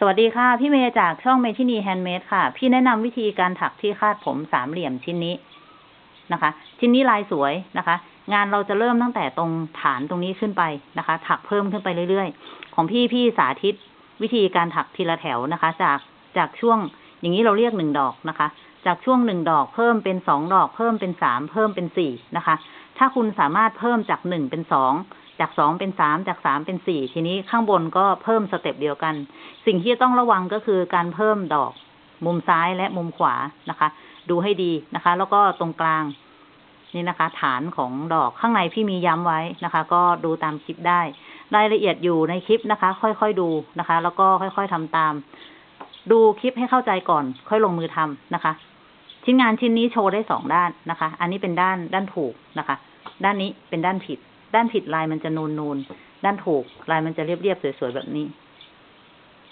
สวัสดีค่ะ พี่เมย์จากช่องเมทินีแฮนด์เมดค่ะ พี่แนะนำวิธีการถักที่คาดผมสามเหลี่ยมชิ้นนี้นะคะ ชิ้นนี้ลายสวยนะคะ งานเราจะเริ่มตั้งแต่ตรงฐานตรงนี้ขึ้นไปนะคะ ถักเพิ่มขึ้นไปเรื่อยๆ ของพี่พี่สาธิตวิธีการถักทีละแถวนะคะ จากจากช่วงอย่างนี้เราเรียกหนึ่งดอกนะคะ จากช่วงหนึ่งดอกเพิ่มเป็นสองดอก เพิ่มเป็นสามเพิ่มเป็นสี่นะคะ ถ้าคุณสามารถเพิ่มจากหนึ่งเป็นสอง จากสองเป็นสามจากสามเป็นสี่ทีนี้ข้างบนก็เพิ่มสเต็ปเดียวกัน สิ่งที่ต้องระวังก็คือการเพิ่มดอก มุมซ้ายและมุมขวานะคะ ดูให้ดีนะคะ แล้วก็ตรงกลาง นี่นะคะ ฐานของดอกข้างในพี่มีย้ำไว้นะคะ ก็ดูตามคลิปได้ รายละเอียดอยู่ในคลิปนะคะ ค่อยๆดูนะคะ แล้วก็ค่อยๆทำตาม ดูคลิปให้เข้าใจก่อน ค่อยลงมือทำนะคะ ชิ้นงานชิ้นนี้โชว์ได้สองด้านนะคะ อันนี้เป็นด้านด้านถูกนะคะ ด้านนี้เป็นด้านผิด ด้านผิดลายมันจะนูนนูนด้านถูกลายมันจะเรียบๆสวยๆแบบนี้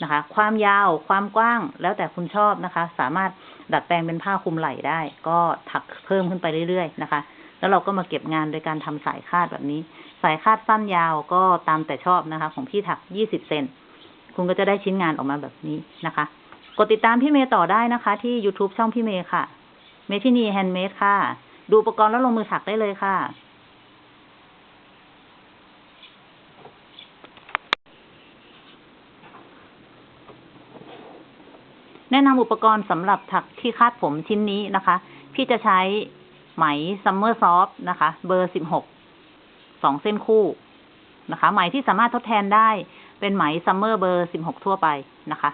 นะคะ ความยาวความกว้างแล้วแต่คุณชอบนะคะ สามารถดัดแปลงเป็นผ้าคลุมไหล่ได้ ก็ถักเพิ่มขึ้นไปเรื่อยๆนะคะ แล้วเราก็มาเก็บงานโดยการทำสายคาดแบบนี้ สายคาดสั้นยาวก็ตามแต่ชอบนะคะ ของพี่ถักยี่สิบเซนคุณก็จะได้ชิ้นงานออกมาแบบนี้นะคะ กดติดตามพี่เมย์ต่อได้นะคะ ที่ YouTube ช่องพี่เมย์ค่ะ เมทินีแฮนด์เมดค่ะ ดูอุปกรณ์แล้วลงมือถักได้เลยค่ะ แนะนำอุปกรณ์สำหรับถักที่คาดผมชิ้นนี้นะคะ พี่จะใช้ไหมซัมเมอร์ซอฟนะคะ เบอร์สิบหกสองเส้นคู่นะคะ ไหมที่สามารถทดแทนได้เป็นไหมซัมเมอร์เบอร์สิบหกทั่วไปนะคะ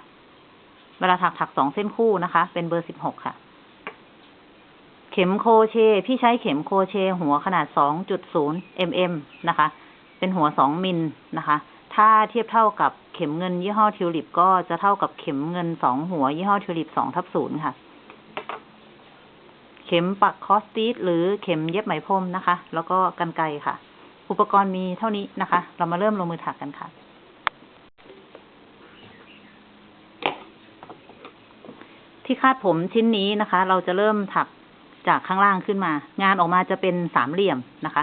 เวลาถักถักสองเส้นคู่นะคะ เป็นเบอร์สิบหกค่ะ เข็มโคเช พี่ใช้เข็มโคเช หัวขนาดสองจุดศูนย์มมนะคะ เป็นหัวสองมิลนะคะ ถ้าเทียบเท่ากับเข็มเงินยี่ห้อทิวลิปก็จะเท่ากับเข็มเงินสองหัวยี่ห้อทิวลิปสองทับศูนย์ค่ะ เข็มปักคอสตีสหรือเข็มเย็บไหมพรมนะคะ แล้วก็กันไกรค่ะ อุปกรณ์มีเท่านี้นะคะ เรามาเริ่มลงมือถักกันค่ะ ที่คาดผมชิ้นนี้นะคะ เราจะเริ่มถักจากข้างล่างขึ้นมา งานออกมาจะเป็นสามเหลี่ยมนะคะ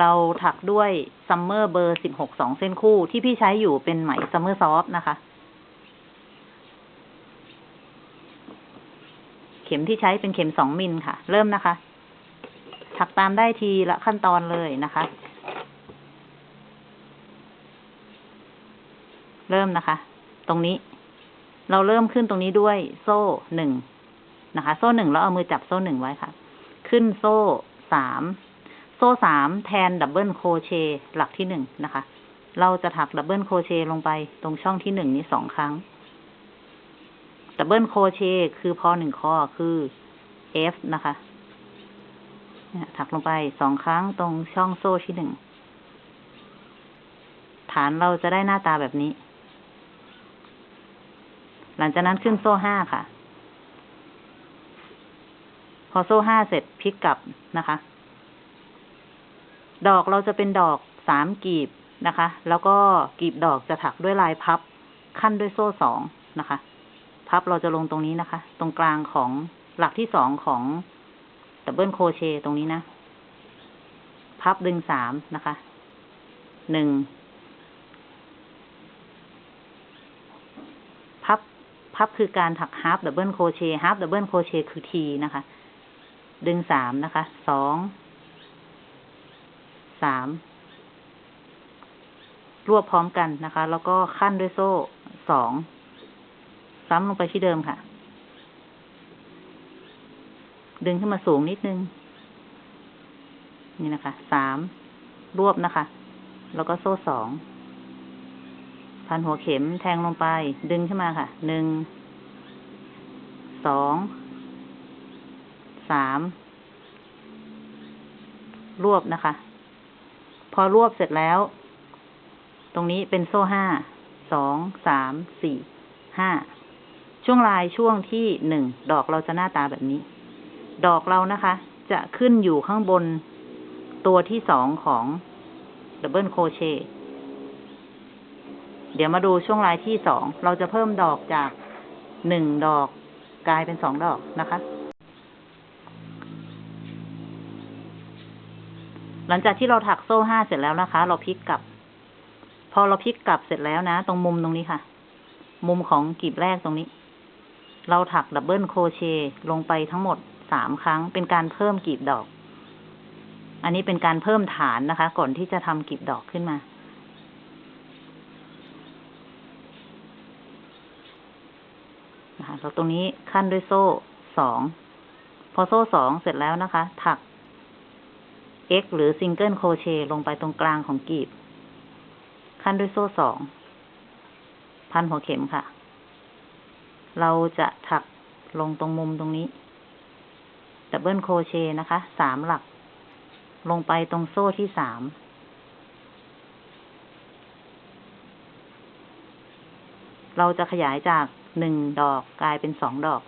เราถักด้วยซัมเมอร์เบอร์สิบหกสองเส้นคู่ที่พี่ใช้อยู่เป็นไหมซัมเมอร์ซอฟนะคะ เข็มที่ใช้เป็นเข็มสองมิลค่ะ เริ่มนะคะ ถักตามได้ทีละขั้นตอนเลยนะคะ เริ่มนะคะ ตรงนี้ เราเริ่มขึ้นตรงนี้ด้วยโซ่หนึ่งนะคะ โซ่หนึ่งแล้วเอามือจับโซ่หนึ่งไว้ค่ะ ขึ้นโซ่สาม ซ่สามแทนดับเบิลโครเชต์หลักที่หนึ่งนะคะ เราจะถักดับเบิลโครเชต์ลงไปตรงช่องที่หนึ่งนี้สองครั้ง ดับเบิลโครเชต์คือพอหนึ่งข้อคือ F นะคะถักลงไปสองครั้งตรงช่องโซ่ที่หนึ่ง ฐานเราจะได้หน้าตาแบบนี้ หลังจากนั้นขึ้นโซ่ห้าค่ะ พอโซ่ห้าเสร็จพลิกกลับนะคะ ดอกเราจะเป็นดอกสามกีบนะคะ แล้วก็กีบดอกจะถักด้วยลายพับขั้นด้วยโซ่สองนะคะ พับเราจะลงตรงนี้นะคะ ตรงกลางของหลักที่สองของดับเบิลโครเชต์ตรงนี้นะ พับดึงสามนะคะ หนึ่ง พับ พับคือการถักฮาร์ปดับเบิลโครเชต์ฮาร์ปดับเบิลโครเชต์คือทีนะคะ ดึงสามนะคะ สอง สามรวบพร้อมกันนะคะ แล้วก็ขั้นด้วยโซ่สอง ซ้ำลงไปที่เดิมค่ะ ดึงขึ้นมาสูงนิดนึง นี่นะคะ สาม รวบนะคะ แล้วก็โซ่สอง พันหัวเข็มแทงลงไป ดึงขึ้นมาค่ะ หนึ่ง สอง สาม รวบนะคะ พอรวบเสร็จแล้ว ตรงนี้เป็นโซ่ห้า สอง สาม สี่ ห้า ช่วงลายช่วงที่หนึ่ง ดอกเราจะหน้าตาแบบนี้ ดอกเรานะคะ จะขึ้นอยู่ข้างบนตัวที่สองของดับเบิลโคเชต์เดี๋ยวมาดูช่วงลายที่สอง เราจะเพิ่มดอกจากหนึ่งดอกกลายเป็นสองดอกนะคะ หลังจากที่เราถักโซ่ห้าเสร็จแล้วนะคะ เราพลิกกลับ พอเราพลิกกลับเสร็จแล้วนะ ตรงมุมตรงนี้ค่ะ มุมของกลีบแรกตรงนี้ เราถักดับเบิลโคเชลงไปทั้งหมดสามครั้ง เป็นการเพิ่มกลีบดอก อันนี้เป็นการเพิ่มฐานนะคะ ก่อนที่จะทำกลีบดอกขึ้นมานะคะแล้วตรงนี้ขั้นด้วยโซ่สอง พอโซ่สองเสร็จแล้วนะคะ ถัก x หรือซิงเกิลโครเชต์ลงไปตรงกลางของกลีบ ขั้นด้วยโซ่สอง พันหัวเข็มค่ะ เราจะถักลงตรงมุมตรงนี้ ดับเบิลโครเชต์นะคะ สามหลัก ลงไปตรงโซ่ที่สาม เราจะขยายจากหนึ่งดอกกลายเป็นสองดอก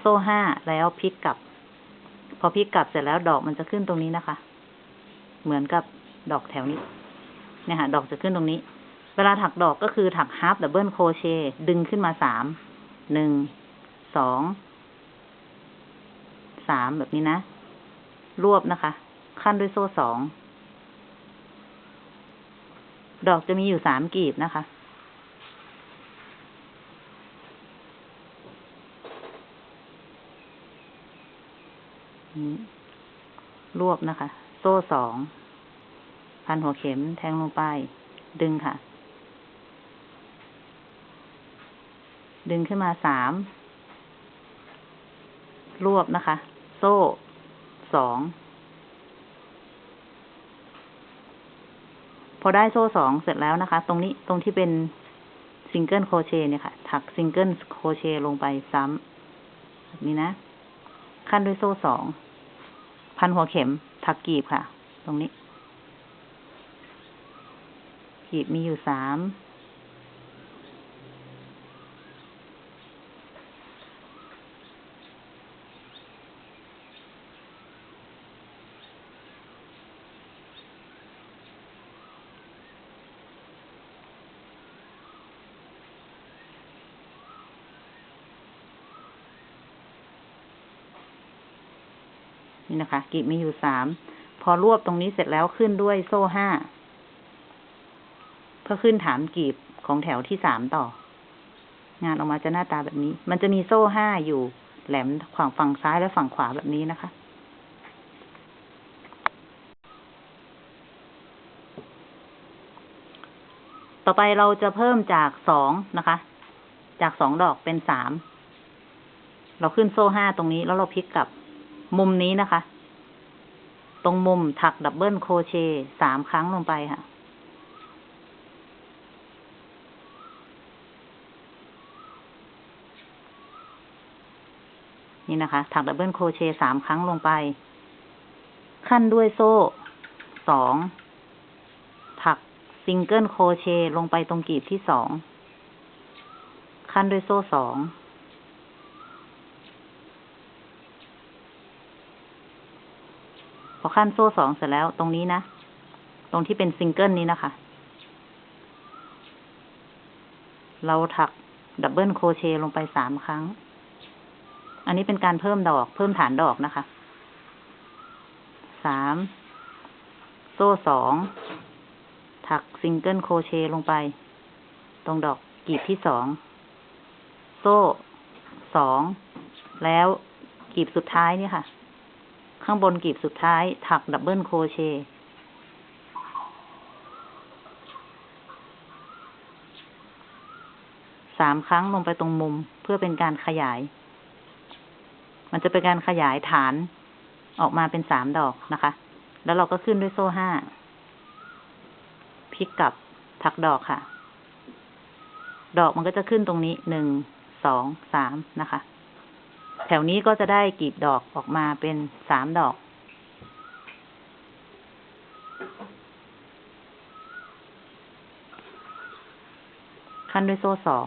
โซ่ห้าแล้วพลิกกลับ พอพลิกกลับเสร็จแล้วดอกมันจะขึ้นตรงนี้นะคะ เหมือนกับดอกแถวนี้เนี่ยค่ะดอกจะขึ้นตรงนี้ เวลาถักดอกก็คือถักฮาร์ปดับเบิลโครเชดึงขึ้นมาสามหนึ่งสองสามแบบนี้นะ รวบนะคะ ขั้นด้วยโซ่สอง ดอกจะมีอยู่สามกลีบนะคะ นี้ รวบนะคะ โซ่สอง พันหัวเข็มแทงลงไป ดึงค่ะ ดึงขึ้นมาสาม รวบนะคะ โซ่สอง พอได้โซ่สองเสร็จแล้วนะคะ ตรงนี้ตรงที่เป็นซิงเกิลโครเชต์เนี่ยค่ะ ถักซิงเกิลโครเชต์ลงไปซ้ำแบบนี้นะ ขั้นด้วยโซ่สอง พันหัวเข็ม ถักกีบค่ะ ตรงนี้ กีบมีอยู่สาม นี่นะคะกลีบมีอยู่สามพอรวบตรงนี้เสร็จแล้วขึ้นด้วยโซ่ห้าเพื่อขึ้นฐานกลีบของแถวที่สามต่อ งานออกมาจะหน้าตาแบบนี้ มันจะมีโซ่ห้าอยู่แหลมฝั่งฝั่งซ้ายและฝั่งขวาแบบนี้นะคะ ต่อไปเราจะเพิ่มจากสองนะคะ จากสองดอกเป็นสาม เราขึ้นโซ่ห้าตรงนี้แล้วเราพลิกกลับ มุมนี้นะคะ ตรงมุมถักดับเบิลโครเชต์สามครั้งลงไปค่ะ นี่นะคะ ถักดับเบิลโครเชต์สามครั้งลงไป ขั้นด้วยโซ่สอง ถักซิงเกิลโครเชต์ลงไปตรงกลีบที่สอง ขั้นด้วยโซ่สอง พอขั้นโซ่สองเสร็จแล้วตรงนี้นะ ตรงที่เป็นซิงเกิลนี้นะคะ เราถักดับเบิลโครเชต์ลงไปสามครั้ง อันนี้เป็นการเพิ่มดอก เพิ่มฐานดอกนะคะ สาม โซ่สอง ถักซิงเกิลโครเชต์ลงไป ตรงดอกกลีบที่สอง โซ่สอง แล้วกลีบสุดท้ายนี่ค่ะ ข้างบนกลีบสุดท้าย ถักดับเบิลโครเชต์สามครั้งลงไปตรงมุมเพื่อเป็นการขยาย มันจะเป็นการขยายฐานออกมาเป็นสามดอกนะคะ แล้วเราก็ขึ้นด้วยโซ่ห้าพลิกกลับถักดอกค่ะ ดอกมันก็จะขึ้นตรงนี้หนึ่งสองสามนะคะ แถวนี้ก็จะได้กลีบดอกออกมาเป็นสามดอก ขั้นด้วยโซ่สอง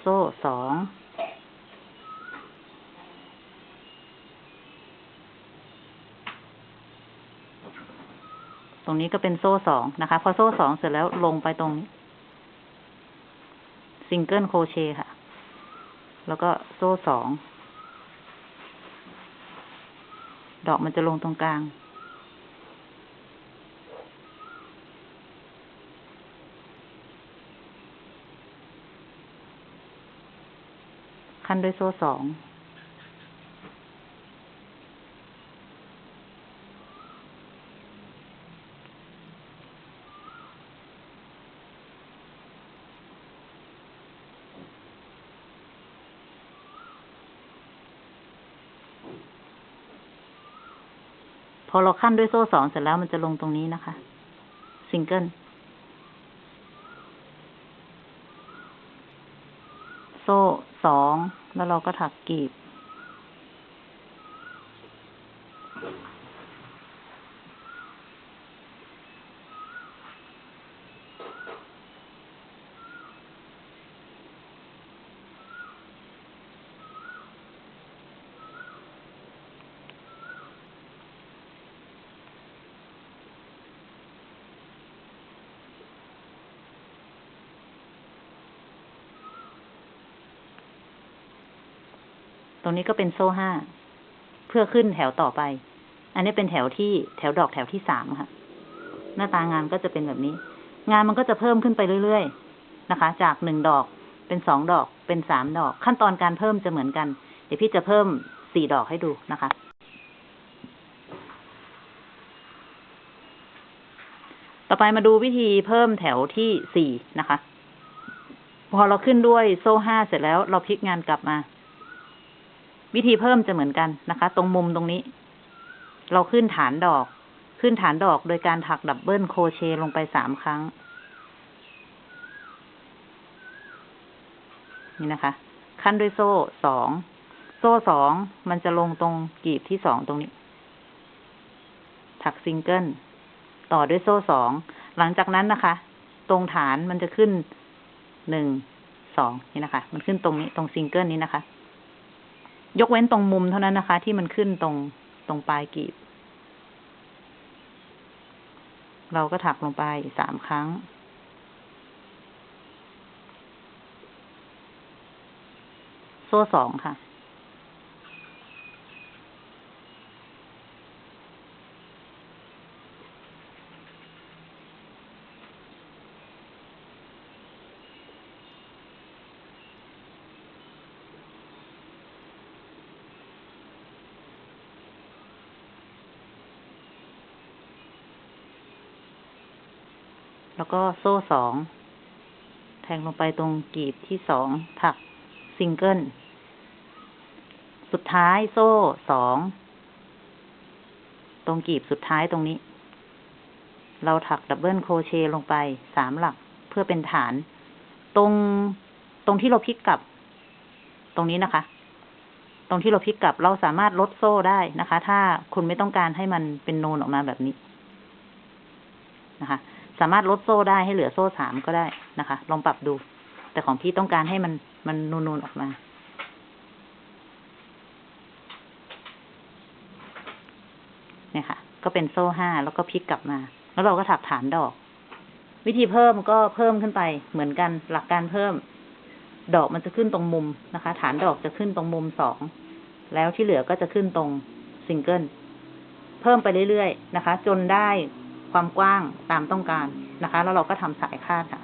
โซ่สอง รงนี้ก็เป็นโซ่สองนะคะ พอโซ่สองเสร็จแล้วลงไปตรงซิงเกิลโครเชต์ค่ะ แล้วก็โซ่สองดอกมันจะลงตรงกลาง ขั้นด้วยโซ่สอง อเราขั้นด้วยโซ่สองเสร็จแล้วมันจะลงตรงนี้นะคะ ซิงเกิล โซ่สอง แล้วเราก็ถักกลีบ ตรงนี้ก็เป็นโซ่ห้า เพื่อขึ้นแถวต่อไป อันนี้เป็นแถวที่แถวดอกแถวที่สามค่ะ หน้าตางานก็จะเป็นแบบนี้ งานมันก็จะเพิ่มขึ้นไปเรื่อยๆนะคะ จากหนึ่งดอกเป็นสองดอกเป็นสามดอก ขั้นตอนการเพิ่มจะเหมือนกัน เดี๋ยวพี่จะเพิ่มสี่ดอกให้ดูนะคะ ต่อไปมาดูวิธีเพิ่มแถวที่สี่นะคะ พอเราขึ้นด้วยโซ่ห้าเสร็จแล้วเราพลิกงานกลับมา วิธีเพิ่มจะเหมือนกันนะคะ ตรงมุมตรงนี้ เราขึ้นฐานดอก ขึ้นฐานดอกโดยการถักดับเบิลโคเชลงไปสามครั้ง นี่นะคะ ขั้นด้วยโซ่สอง โซ่สองมันจะลงตรงกลีบที่สองตรงนี้ ถักซิงเกิล ต่อด้วยโซ่สอง หลังจากนั้นนะคะ ตรงฐานมันจะขึ้นหนึ่ง สองนี่นะคะ มันขึ้นตรงนี้ตรงซิงเกิลนี้นะคะ ยกเว้นตรงมุมเท่านั้นนะคะ ที่มันขึ้นตรงตรงปลายกีบ เราก็ถักลงไปสามครั้ง โซ่สองค่ะ แล้วก็โซ่สอง แทงลงไปตรงกีบที่สองถักซิงเกิล สุดท้ายโซ่สอง ตรงกีบสุดท้ายตรงนี้ เราถักดับเบิลโครเชต์ลงไปสามหลักเพื่อเป็นฐาน ตรงตรงที่เราพลิกกลับ ตรงนี้นะคะ ตรงที่เราพลิกกลับเราสามารถลดโซ่ได้นะคะ ถ้าคุณไม่ต้องการให้มันเป็นนูนออกมาแบบนี้นะคะ สามารถลดโซ่ได้ให้เหลือโซ่สามก็ได้นะคะ ลองปรับดู แต่ของพี่ต้องการให้มันมันนูนๆออกมาเนี่ยค่ะ ก็เป็นโซ่ห้าแล้วก็พลิกกลับมา แล้วเราก็ถักฐานดอก วิธีเพิ่มก็เพิ่มขึ้นไปเหมือนกันหลักการเพิ่ม ดอกมันจะขึ้นตรงมุมนะคะ ฐานดอกจะขึ้นตรงมุมสองแล้วที่เหลือก็จะขึ้นตรงซิงเกิลเพิ่มไปเรื่อยๆนะคะ จนได้ ความกว้างตามต้องการนะคะ แล้วเราก็ทำสายคาดค่ะ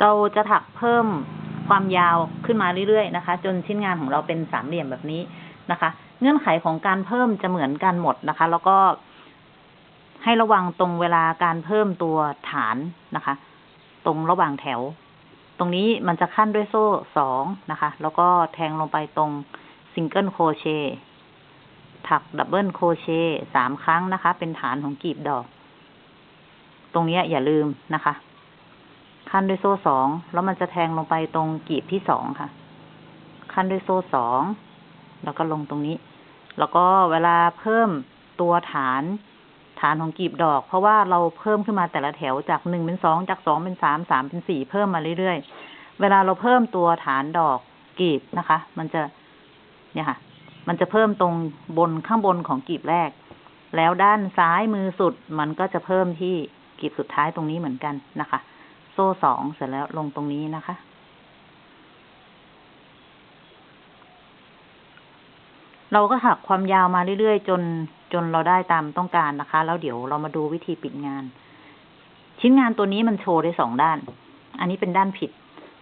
เราจะถักเพิ่มความยาวขึ้นมาเรื่อยๆนะคะ จนชิ้นงานของเราเป็นสามเหลี่ยมแบบนี้นะคะ เงื่อนไขของการเพิ่มจะเหมือนกันหมดนะคะ แล้วก็ให้ระวังตรงเวลาการเพิ่มตัวฐานนะคะ ตรงระหว่างแถว ตรงนี้มันจะขั้นด้วยโซ่สองนะคะ แล้วก็แทงลงไปตรงซิงเกิลโครเชต์ถักดับเบิลโครเชต์สามครั้งนะคะ เป็นฐานของกลีบดอก ตรงนี้อย่าลืมนะคะ ขั้นด้วยโซ่สองแล้วมันจะแทงลงไปตรงกลีบที่สองค่ะ ขั้นด้วยโซ่สองแล้วก็ลงตรงนี้ แล้วก็เวลาเพิ่มตัวฐาน ฐานของกลีบดอก เพราะว่าเราเพิ่มขึ้นมาแต่ละแถวจากหนึ่งเป็นสองจากสองเป็นสามสามเป็นสี่เพิ่มมาเรื่อยๆ เวลาเราเพิ่มตัวฐานดอกกลีบนะคะ มันจะเนี่ยค่ะ มันจะเพิ่มตรงบนข้างบนของกลีบแรก แล้วด้านซ้ายมือสุดมันก็จะเพิ่มที่กลีบสุดท้ายตรงนี้เหมือนกันนะคะ โซ่สองเสร็จแล้วลงตรงนี้นะคะ เราก็ถักความยาวมาเรื่อยๆ จนจนเราได้ตามต้องการนะคะ แล้วเดี๋ยวเรามาดูวิธีปิดงาน ชิ้นงานตัวนี้มันโชว์ได้สองด้าน อันนี้เป็นด้านผิด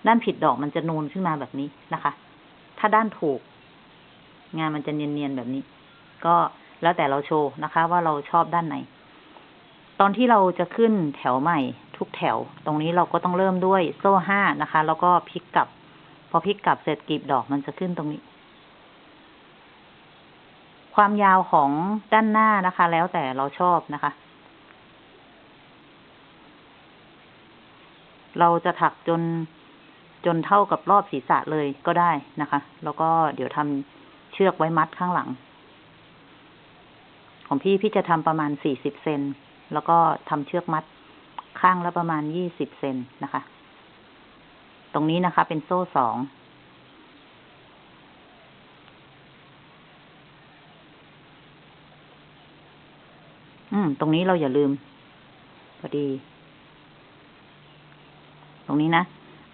ด้านผิดดอกมันจะนูนขึ้นมาแบบนี้นะคะ ถ้าด้านถูก งานมันจะเนียนๆแบบนี้ ก็แล้วแต่เราโชว์นะคะ ว่าเราชอบด้านไหน ตอนที่เราจะขึ้นแถวใหม่ทุกแถว ตรงนี้เราก็ต้องเริ่มด้วยโซ่ห้านะคะ แล้วก็พลิกกลับ พอพลิกกลับเสร็จกลีบดอกมันจะขึ้นตรงนี้ ความยาวของด้านหน้านะคะ แล้วแต่เราชอบนะคะ เราจะถักจนจนเท่ากับรอบศีรษะเลยก็ได้นะคะ แล้วก็เดี๋ยวทำเชือกไว้มัดข้างหลัง ของพี่พี่จะทำประมาณสี่สิบเซนแล้วก็ทำเชือกมัดข้างละประมาณยี่สิบเซนนะคะ ตรงนี้นะคะเป็นโซ่สอง อืม ตรงนี้เราอย่าลืม พอดี ตรงนี้นะ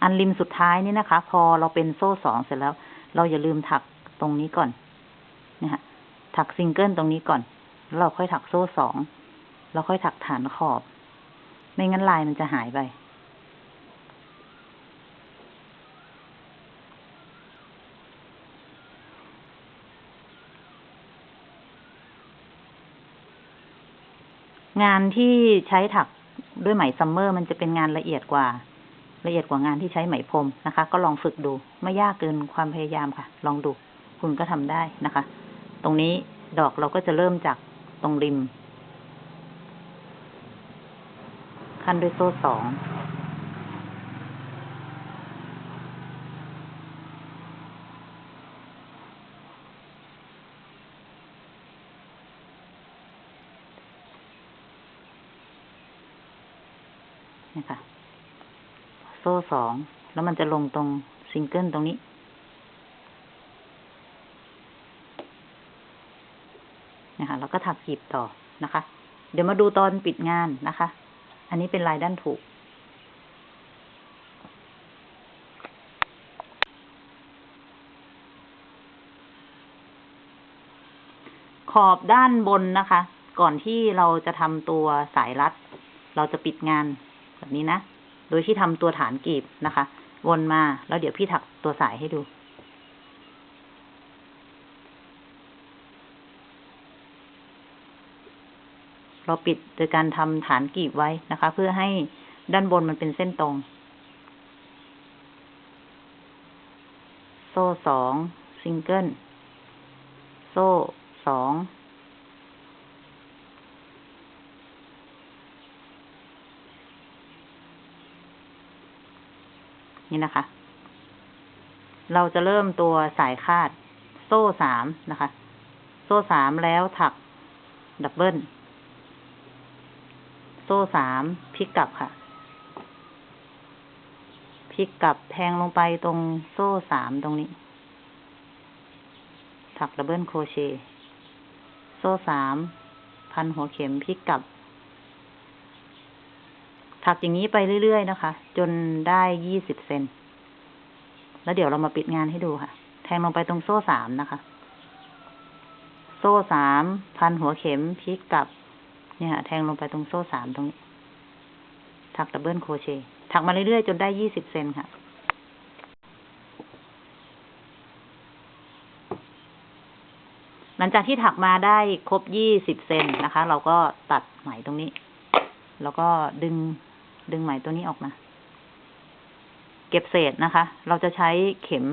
อันริมสุดท้ายนี่นะคะ พอเราเป็นโซ่สองเสร็จแล้ว เราอย่าลืมถักตรงนี้ก่อนนะฮะถักซิงเกิลตรงนี้ก่อน แล้วเราค่อยถักโซ่สองแล้วค่อยถักฐานขอบ ไม่งั้นลายมันจะหายไป งานที่ใช้ถักด้วยไหมซัมเมอร์มันจะเป็นงานละเอียดกว่า ละเอียดกว่างานที่ใช้ไหมพรมนะคะ ก็ลองฝึกดู ไม่ยากเกินความพยายามค่ะ ลองดู คุณก็ทำได้นะคะ ตรงนี้ดอกเราก็จะเริ่มจากตรงริม ขั้นด้วยโซ่สอง นี่ค่ะ โซ่สอง แล้วมันจะลงตรงซิงเกิลตรงนี้ นะคะแล้วก็ถักกีบต่อนะคะ เดี๋ยวมาดูตอนปิดงานนะคะ อันนี้เป็นลายด้านถูก ขอบด้านบนนะคะ ก่อนที่เราจะทำตัวสายรัด เราจะปิดงานแบบนี้นะ โดยที่ทำตัวฐานกีบนะคะ วนมาแล้วเดี๋ยวพี่ถักตัวสายให้ดู เราปิดโดยการทำฐานกีบไว้นะคะ เพื่อให้ด้านบนมันเป็นเส้นตรง โซ่สองซิงเกิล โซ่สอง นี่นะคะ เราจะเริ่มตัวสายคาด โซ่สามนะคะ โซ่สามแล้วถักดับเบิลโซ่สามพลิกกลับค่ะ พลิกกลับแทงลงไปตรงโซ่สามตรงนี้ ถักดับเบิลโครเชต์ โซ่สาม พันหัวเข็มพลิกกลับ ถักอย่างนี้ไปเรื่อยๆนะคะ จนได้ยี่สิบเซนแล้วเดี๋ยวเรามาปิดงานให้ดูค่ะ แทงลงไปตรงโซ่สามนะคะ โซ่สามพันหัวเข็มพลิกกลับ เนี่ยค่ะแทงลงไปตรงโซ่สามตรงนี้ ถักดับเบิลโคเชต์ถักมาเรื่อยๆ จนได้ยี่สิบเซนค่ะหลังจากที่ถักมาได้ครบยี่สิบเซนนะคะ เราก็ตัดไหมตรงนี้ แล้วก็ดึง ดึงไหมตัวนี้ออกมา เก็บเศษนะคะ เราจะใช้เข็ม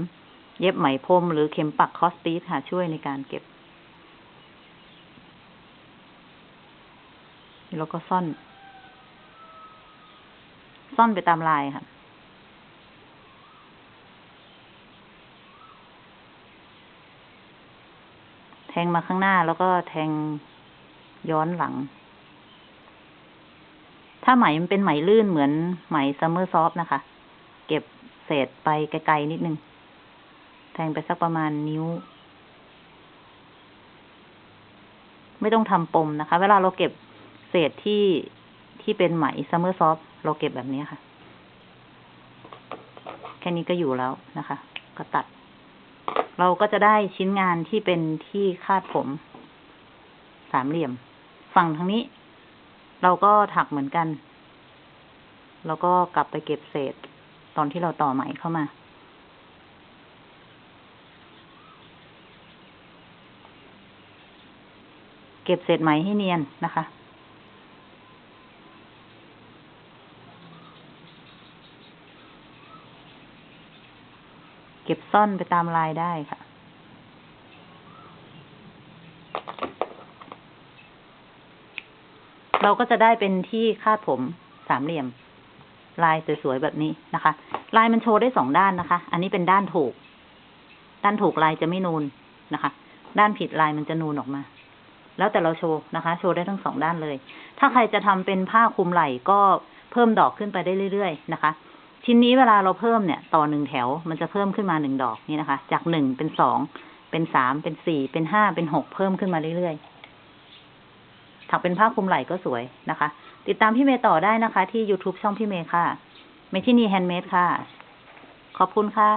เย็บไหมพรมหรือเข็มปักคอสตีสค่ะ ช่วยในการเก็บ แล้วก็ซ่อน ซ่อนไปตามลายค่ะแทงมาข้างหน้าแล้วก็แทงย้อนหลัง ถ้าไหมมันเป็นไหมลื่นเหมือนไหมซัมเมอร์ซอฟนะคะ เก็บเศษไปไกลๆนิดนึง แทงไปสักประมาณนิ้ว ไม่ต้องทำปมนะคะ เวลาเราเก็บเศษที่ที่เป็นไหมซัมเมอร์ซอฟเราเก็บแบบนี้ค่ะ แค่นี้ก็อยู่แล้วนะคะ ก็ตัด เราก็จะได้ชิ้นงานที่เป็นที่คาดผม สามเหลี่ยม ฝั่งทางนี้ เราก็ถักเหมือนกัน แล้วก็กลับไปเก็บเศษตอนที่เราต่อไหมเข้ามาเก็บเศษไหมให้เนียนนะคะ เก็บซ่อนไปตามลายได้ค่ะ เราก็จะได้เป็นที่คาดผมสามเหลี่ยม ลายสวยๆแบบนี้นะคะ ลายมันโชว์ได้สองด้านนะคะ อันนี้เป็นด้านถูก ด้านถูกลายจะไม่นูนนะคะ ด้านผิดลายมันจะนูนออกมา แล้วแต่เราโชว์นะคะ โชว์ได้ทั้งสองด้านเลย ถ้าใครจะทำเป็นผ้าคลุมไหล่ก็เพิ่มดอกขึ้นไปได้เรื่อยๆนะคะ ชิ้นนี้เวลาเราเพิ่มเนี่ย ต่อหนึ่งแถวมันจะเพิ่มขึ้นมาหนึ่งดอกนี่นะคะ จากหนึ่งเป็นสองเป็นสามเป็นสี่เป็นห้าเป็นหกเพิ่มขึ้นมาเรื่อยๆ ถักเป็นผ้าคลุมไหล่ก็สวยนะคะ ติดตามพี่เมย์ต่อได้นะคะ ที่ YouTube ช่องพี่เมย์ค่ะเมทินีแฮนด์เมดค่ะ ขอบคุณค่ะ